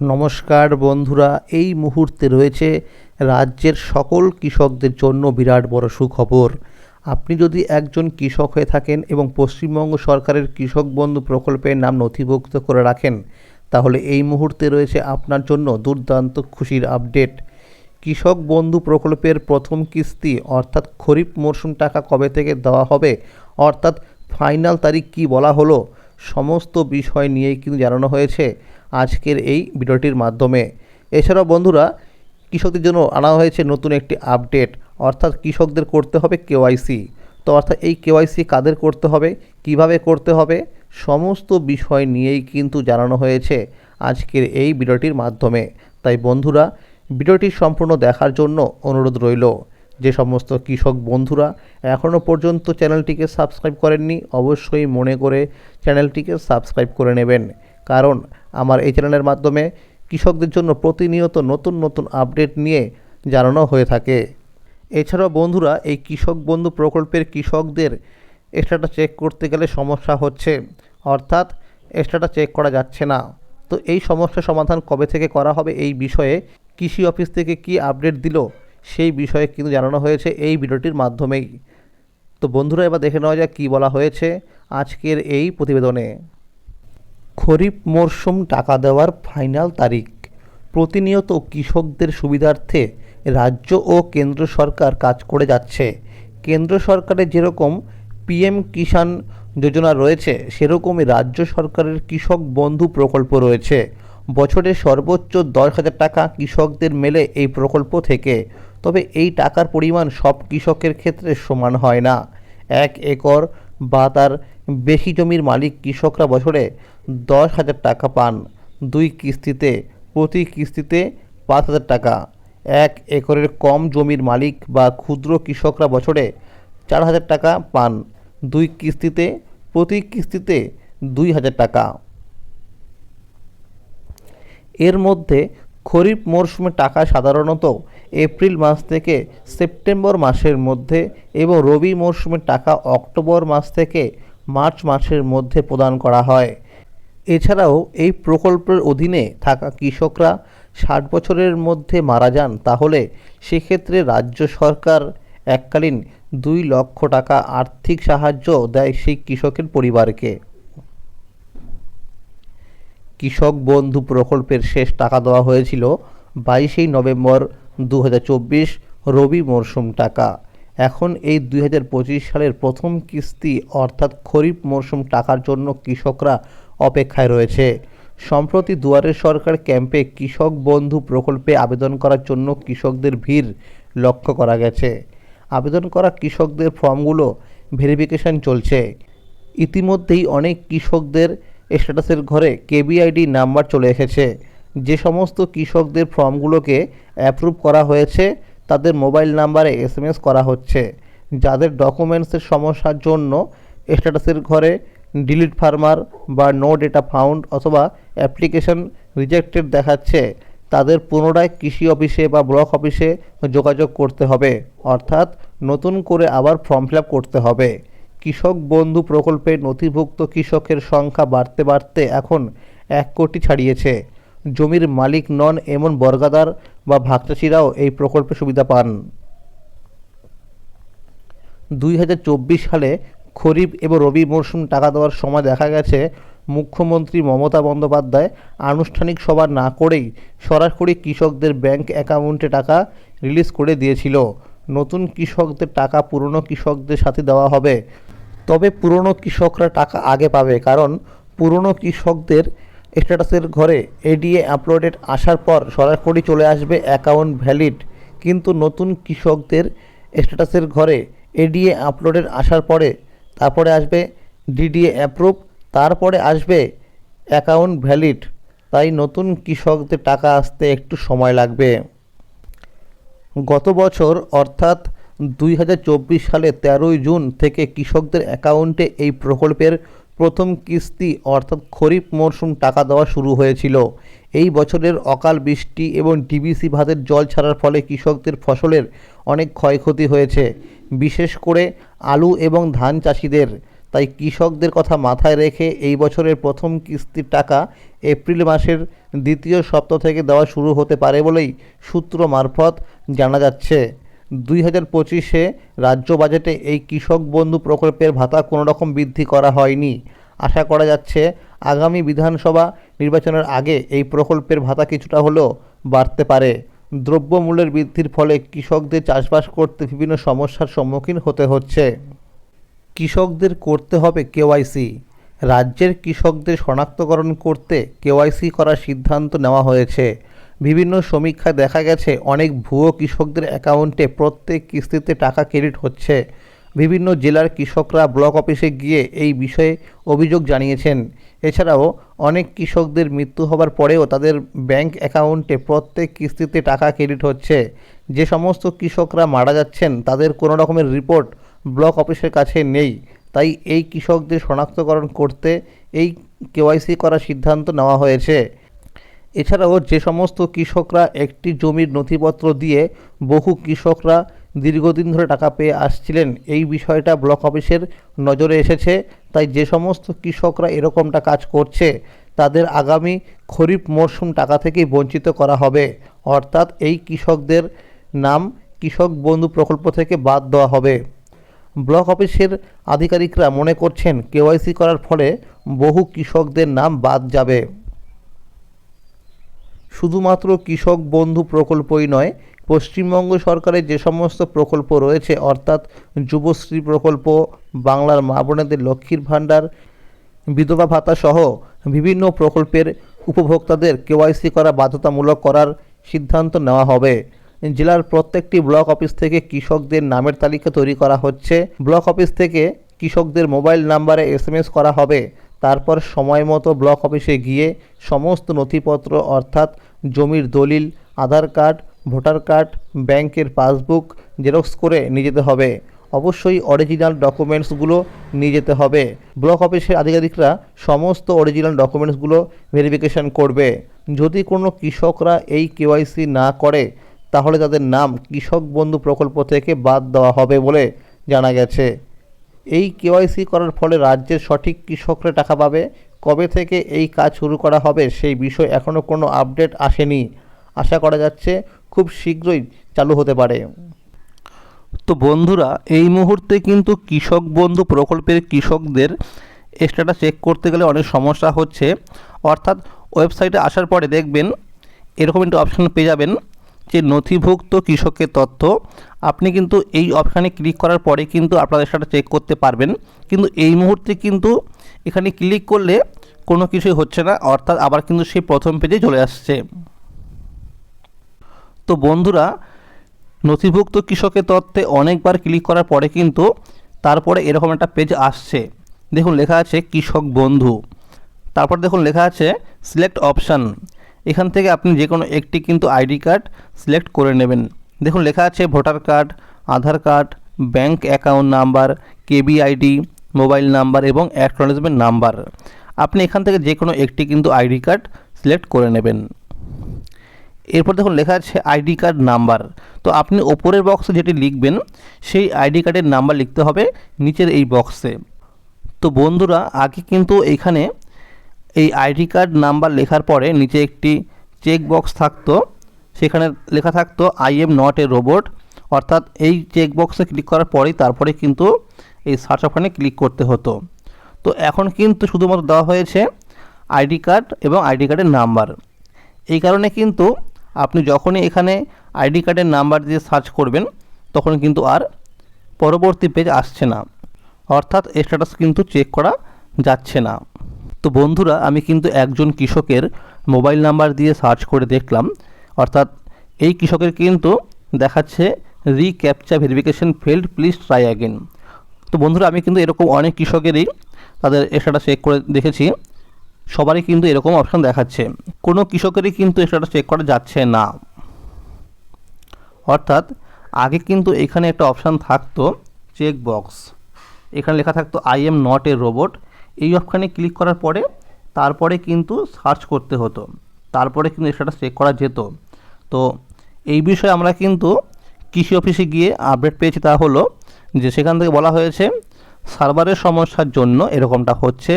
নমস্কার বন্ধুরা, এই মুহূর্তে রয়েছে রাজ্যের সকল কৃষকদের জন্য বিরাট বড় সুখবর। আপনি যদি একজন কৃষক হয়ে থাকেন এবং পশ্চিমবঙ্গ সরকারের কৃষক বন্ধু প্রকল্পের নাম নথিভুক্ত করে রাখেন, তাহলে এই মুহূর্তে রয়েছে আপনার জন্য দুর্দান্ত খুশির আপডেট। কৃষক বন্ধু প্রকল্পের প্রথম কিস্তি, অর্থাৎ খরিফ মরশুম টাকা কবে থেকে দেওয়া হবে, অর্থাৎ ফাইনাল তারিখ কি বলা হলো সমস্ত বিষয় নিয়েই কিন্তু জানানো হয়েছে আজকের এই ভিডিওটির মাধ্যমে। এছাড়াও বন্ধুরা, কৃষকদের জন্য আনা হয়েছে নতুন একটি আপডেট, অর্থাৎ কৃষকদের করতে হবে কেওয়াইসি তো অর্থাৎ এই কেওয়াইসি কাদের করতে হবে, কীভাবে করতে হবে, সমস্ত বিষয় নিয়েই কিন্তু জানানো হয়েছে আজকের এই ভিডিওটির মাধ্যমে। তাই বন্ধুরা, ভিডিওটি সম্পূর্ণ দেখার জন্য অনুরোধ রইল। যে সমস্ত কৃষক বন্ধুরা এখনও পর্যন্ত চ্যানেলটিকে সাবস্ক্রাইব করেননি, অবশ্যই মনে করে চ্যানেলটিকে সাবস্ক্রাইব করে নেবেন। কারণ আমার এই চ্যানেলের মাধ্যমে কৃষকদের জন্য প্রতিনিয়ত নতুন নতুন আপডেট নিয়ে জানানো হয়ে থাকে। এছাড়াও বন্ধুরা, এই কৃষক বন্ধু প্রকল্পের কৃষকদের এক্সট্রাটা চেক করতে গেলে সমস্যা হচ্ছে। অর্থাৎ এক্সট্রাটা চেক করা যাচ্ছে না। তো এই সমস্যার সমাধান কবে থেকে করা হবে এই বিষয়ে কৃষি অফিস থেকে কি আপডেট দিল সেই বিষয়ে কিন্তু জানানো হয়েছে এই ভিডিওটির মাধ্যমেই। তো বন্ধুরা, এবার দেখে নেওয়া যাক কী বলা হয়েছে আজকের এই প্রতিবেদনে। খরিফ মরশুম টাকা দেওয়ার ফাইনাল তারিখ। প্রতিনিয়ত কৃষকদের সুবিধার্থে রাজ্য ও কেন্দ্র সরকার কাজ করে যাচ্ছে। কেন্দ্র সরকারের যেরকম পিএম কিষাণ যোজনা রয়েছে, সেরকমই রাজ্য সরকারের কৃষক বন্ধু প্রকল্প রয়েছে। বছরে সর্বোচ্চ দশ হাজার টাকা কৃষকদের মেলে এই প্রকল্প থেকে। তবে এই টাকার পরিমাণ সব কৃষকের ক্ষেত্রে সমান হয় না। এক একর বা তার বেশি জমির মালিক কৃষকরা বছরে দশ হাজার টাকা পান। দুই কিস্তিতে, প্রতি কিস্তিতে পাঁচ হাজার টাকা। এক একরের কম জমির মালিক বা ক্ষুদ্র কৃষকরা বছরে চার হাজার টাকা পান। দুই কিস্তিতে, প্রতি কিস্তিতে দুই হাজার টাকা। এর মধ্যে খরিফ মরশুমে টাকা সাধারণত এপ্রিল মাস থেকে সেপ্টেম্বর মাসের মধ্যে এবং রবি মরশুমে টাকা অক্টোবর মাস থেকে মার্চ মাসের মধ্যে প্রদান করা হয়। এছাড়াও এই প্রকল্পের অধীনে থাকা কৃষকরা ষাট বছরের মধ্যে মারা যান, তাহলে সেক্ষেত্রে রাজ্য সরকার এককালীন দুই লক্ষ টাকা আর্থিক সাহায্য দেয় সেই কৃষকের পরিবারকে। কৃষক বন্ধু প্রকল্পের শেষ টাকা দেওয়া হয়েছিল বাইশেই নভেম্বর দু হাজার চব্বিশ রবি মরশুম টাকা। এখন এই দুই হাজার পঁচিশ সালের প্রথম কিস্তি অর্থাৎ খরিফ মরশুম টাকার জন্য কৃষকরা অপেক্ষায় রয়েছে। সম্প্রতি দুয়ারের সরকার ক্যাম্পে কৃষক বন্ধু প্রকল্পে আবেদন করার জন্য কৃষকদের ভিড় লক্ষ্য করা গেছে। আবেদন করা কৃষকদের ফর্মগুলো ভেরিফিকেশন চলছে। ইতিমধ্যেই অনেক কৃষকদের স্ট্যাটাসের ঘরে কেবিআইডি নাম্বার চলে এসেছে। যে সমস্ত কৃষকদের ফর্মগুলোকে অ্যাপ্রুভ করা হয়েছে, তাদের মোবাইল নাম্বারে এসএমএস করা হচ্ছে। যাদের ডকুমেন্টসের সমস্যার জন্য স্ট্যাটাসের ঘরে ডিলিট ফার্মার বা নো ডেটা ফাউন্ড অথবা অ্যাপ্লিকেশন রিজেক্টেড দেখাচ্ছে, তাদের পুনরায় কৃষি অফিসে বা ব্লক অফিসে যোগাযোগ করতে হবে। অর্থাৎ নতুন করে আবার ফর্ম ফিল করতে হবে। কৃষক বন্ধু প্রকল্পে নথিভুক্ত কৃষকের সংখ্যা বাড়তে বাড়তে এখন এক কোটি ছাড়িয়েছে। জমির মালিক নন এমন বর্গাদার বা ভাগচাষিরাও এই প্রকল্পে সুবিধা পান। দুই হাজার চব্বিশ সালে খরিফ এবং রবি মরশুম টাকা দেওয়ার সময় দেখা গেছে, মুখ্যমন্ত্রী মমতা বন্দ্যোপাধ্যায় আনুষ্ঠানিক সভা না করেই সরাসরি কৃষকদের ব্যাংক অ্যাকাউন্টে টাকা রিলিজ করে দিয়েছিল। নতুন কৃষকদের টাকা পুরনো কৃষকদের সাথে দেওয়া হবে। তবে পুরনো কৃষকরা টাকা আগে পাবে কারণ পুরনো কৃষকদের স্ট্যাটাসের ঘরে এডিএ আপলোডেড আসার পর সরাসরি চলে আসবে অ্যাকাউন্ট ভ্যালিড কিন্তু নতুন কৃষকদের স্ট্যাটাসের ঘরে এডিএ আপলোডেড আসার পরে তারপরে আসবে ডিডিএ অ্যাপ্রুভ তারপরে আসবে অ্যাকাউন্ট ভ্যালিড তাই নতুন কৃষকদের টাকা আসতে একটু সময় লাগবে। গত বছর অর্থাৎ দুই হাজার চব্বিশ সালে তেরোই জুন থেকে কৃষকদের অ্যাকাউন্টে এই প্রকল্পের প্রথম কিস্তি অর্থাৎ খরিফ মরশুম টাকা দেওয়া শুরু হয়েছিল। এই বছরের অকাল বৃষ্টি এবং ডিবিসি ভাতের জল ছাড়ার ফলে কৃষকদের ফসলের অনেক ক্ষয়ক্ষতি হয়েছে, বিশেষ করে আলু এবং ধান চাষিদের। তাই কৃষকদের কথা মাথায় রেখে এই বছরের প্রথম কিস্তির টাকা এপ্রিল মাসের দ্বিতীয় সপ্তাহ থেকে দেওয়া শুরু হতে পারে বলেই সূত্র মারফত জানা যাচ্ছে। দুই হাজার পঁচিশে রাজ্য বাজেটে এই কৃষক বন্ধু প্রকল্পের ভাতা কোনো রকম বৃদ্ধি করা হয়নি। আশা করা যাচ্ছে আগামী বিধানসভা নির্বাচনের আগে এই প্রকল্পের ভাতা কিছুটা হলেও বাড়তে পারে। দ্রব্যমূল্যের বৃদ্ধির ফলে কৃষকদের চাষবাস করতে বিভিন্ন সমস্যার সম্মুখীন হতে হচ্ছে। কৃষকদের করতে হবে কেওয়াইসি রাজ্যের কৃষকদের শনাক্তকরণ করতে কেওয়াইসি করার সিদ্ধান্ত নেওয়া হয়েছে। বিভিন্ন সমীক্ষায় দেখা গেছে, অনেক ভুয়ো কৃষকদের অ্যাকাউন্টে প্রত্যেক কিস্তিতে টাকা ক্রেডিট হচ্ছে। বিভিন্ন জেলার কৃষকরা ব্লক অফিসে গিয়ে এই বিষয়ে অভিযোগ জানিয়েছেন। এছাড়াও, অনেক কৃষকদের মৃত্যু হবার পরেও তাদের ব্যাংক অ্যাকাউন্টে প্রত্যেক কিস্তিতে টাকা ক্রেডিট হচ্ছে। যে সমস্ত কৃষকরা মারা যাচ্ছেন, তাদের কোনো রকমের রিপোর্ট ব্লক অফিসের কাছে নেই। তাই এই কৃষকদের শনাক্তকরণ করতে এই কেওয়াইসি করার সিদ্ধান্ত নেওয়া হয়েছে। এছাড়াও যে সমস্ত কৃষকরা একটি জমির নথিপত্র দিয়ে বহু কৃষকরা দীর্ঘদিন ধরে টাকা পেয়ে আসছিলেন, এই বিষয়টা ব্লক অফিসের নজরে এসেছে। তাই যে সমস্ত কৃষকরা এরকমটা কাজ করছে, তাদের আগামী খরিফ মরশুম টাকা থেকেই বঞ্চিত করা হবে। অর্থাৎ এই কৃষকদের নাম কৃষক বন্ধু প্রকল্প থেকে বাদ দেওয়া হবে। ব্লক অফিসের আধিকারিকরা মনে করছেন, কেওয়াইসি করার ফলে বহু কৃষকদের নাম বাদ যাবে। শুধুমাত্র কৃষক বন্ধু প্রকল্পই নয়, পশ্চিমবঙ্গ সরকারের যে সমস্ত প্রকল্প রয়েছে, অর্থাৎ যুবশ্রী প্রকল্প, বাংলার মা বোনেদের লক্ষ্মীর ভাণ্ডার, বিধবা ভাতা সহ বিভিন্ন প্রকল্পের উপভোক্তাদের কেওয়াইসি করা বাধ্যতামূলক করার সিদ্ধান্ত নেওয়া হবে। জেলার প্রত্যেকটি ব্লক অফিস থেকে কৃষকদের নামের তালিকা তৈরি করা হচ্ছে। ব্লক অফিস থেকে কৃষকদের মোবাইল নাম্বারে এসএমএস করা হবে। তারপর সময় মতো ব্লক অফিসে গিয়ে সমস্ত নথিপত্র, অর্থাৎ জমির দলিল, আধার কার্ড, ভোটার কার্ড, ব্যাংকের পাসবুক, জেরক্স করে নিয়ে যেতে হবে। অবশ্যই অরিজিনাল ডকুমেন্টসগুলো নিয়ে যেতে হবে। ব্লক অফিসের আধিকারিকরা সমস্ত অরিজিনাল ডকুমেন্টসগুলো ভেরিফিকেশন করবে। যদি কোনো কৃষকরা এই কেওয়াইসি না করে, তাহলে তাদের নাম কৃষক বন্ধু প্রকল্প থেকে বাদ দেওয়া হবে বলে জানা গেছে। এই কেওয়াইসি করার ফলে রাজ্যের সঠিক কৃষকরা টাকা পাবে। কবে থেকে এই কাজ শুরু করা হবে সেই বিষয়ে এখনও কোনো আপডেট আসেনি। আশা করা যাচ্ছে খুব শীঘ্রই চালু হতে পারে। তো বন্ধুরা, এই মুহূর্তে কিন্তু কৃষক বন্ধু প্রকল্পের কৃষকদের এক্সট্রাটা চেক করতে গেলে অনেক সমস্যা হচ্ছে। অর্থাৎ ওয়েবসাইটে আসার পরে দেখবেন এরকম একটা অপশান পেয়ে যাবেন যে নথিভুক্ত কৃষকের তথ্য। আপনি কিন্তু এই অপশানে ক্লিক করার পরে কিন্তু আপনাদের সেটা চেক করতে পারবেন। কিন্তু এই মুহূর্তে কিন্তু এখানে ক্লিক করলে কোনো কিছুই হচ্ছে না, অর্থাৎ আবার কিন্তু সেই প্রথম পেজে চলে আসছে। তো বন্ধুরা, নথিভুক্ত কৃষকের তথ্যে অনেকবার ক্লিক করার পরে কিন্তু তারপরে এরকম একটা পেজ আসছে। দেখুন, লেখা আছে কৃষক বন্ধু। তারপর দেখুন, লেখা আছে সিলেক্ট অপশান এখান থেকে আপনি যে কোনো একটি কিন্তু আইডি কার্ড সিলেক্ট করে নেবেন। দেখুন, লেখা আছে voter card, Aadhaar card, bank account number KB ID mobile number এবং অ্যাকনোলেজমেন্ট নাম্বার। আপনি এখান থেকে যে কোনো একটি কিন্তু আইডি কার্ড সিলেক্ট করে নেবেন। এরপর দেখুন, লেখা আছে আইডি কার্ড নাম্বার। তো আপনি ওপরের বক্সে যেটি লিখবেন, সেই আইডি কার্ডের নাম্বার লিখতে হবে নিচের এই বক্সে। তো বন্ধুরা, আগে কিন্তু এখানে এই আইডি কার্ড নাম্বার লেখার পরে নিচে একটি চেক বক্স থাকতো। সেখানে লেখা থাকতো I am not a robot অর্থাৎ এই চেক বক্সে ক্লিক করার পরেই তারপরে কিন্তু এই সার্চ অপশানে ক্লিক করতে হতো। তো এখন কিন্তু শুধুমাত্র দেওয়া হয়েছে আইডি কার্ড এবং আইডি কার্ডের নাম্বার এই কারণে কিন্তু আপনি যখনই এখানে আইডি কার্ডের নাম্বার দিয়ে সার্চ করবেন, তখন কিন্তু আর পরবর্তী পেজ আসছে না। অর্থাৎ স্ট্যাটাস কিন্তু চেক করা যাচ্ছে না। তো বন্ধুরা, আমি কিন্তু একজন কৃষকের মোবাইল নাম্বার দিয়ে সার্চ করে দেখলাম। অর্থাৎ এই কৃষকের কিন্তু দেখাচ্ছে recaptcha verification failed please try again তো বন্ধুরা, আমি কিন্তু এরকম অনেক কৃষকেরই তাদের এক্সট্রাটা চেক করে দেখেছি। সবারই কিন্তু এরকম অপশান দেখাচ্ছে। কোনো কৃষকেরই কিন্তু এক্সট্রাটা চেক করা যাচ্ছে না। অর্থাৎ আগে কিন্তু এখানে একটা অপশান থাকতো চেক বক্স এখানে লেখা থাকতো I am not a robot এই অপশানে ক্লিক করার পরে, তারপরে কিন্তু সার্চ করতে হতো। তারপরে কিন্তু সেটা চেক করা যেত। তো এই বিষয়ে আমরা কিন্তু কৃষি অফিসে গিয়ে আপডেট পেয়েছি তা হলো যে সেখান থেকে বলা হয়েছে সার্ভারের সমস্যার জন্য এরকমটা হচ্ছে,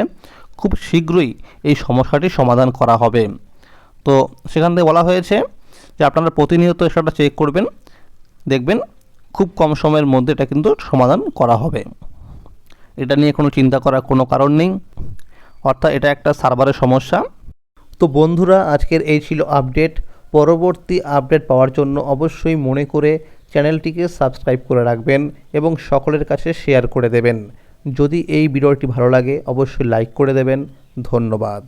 খুব শীঘ্রই এই সমস্যাটির সমাধান করা হবে। তো সেখান থেকে বলা হয়েছে যে আপনারা প্রতিনিয়ত সেটা চেক করবেন, দেখবেন খুব কম সময়ের মধ্যে এটা কিন্তু সমাধান করা হবে। এটা নিয়ে কোনো চিন্তা করার কোনো কারণ নেই, অর্থাৎ এটা একটা সার্ভারের সমস্যা। তো বন্ধুরা, আজকের এই ছিল আপডেট পরবর্তী আপডেট পাওয়ার জন্য অবশ্যই মনে করে চ্যানেলটিকে সাবস্ক্রাইব করে রাখবেন এবং সকলের কাছে শেয়ার করে দেবেন। যদি এই ভিডিওটি ভালো লাগে, অবশ্যই লাইক করে দেবেন। ধন্যবাদ।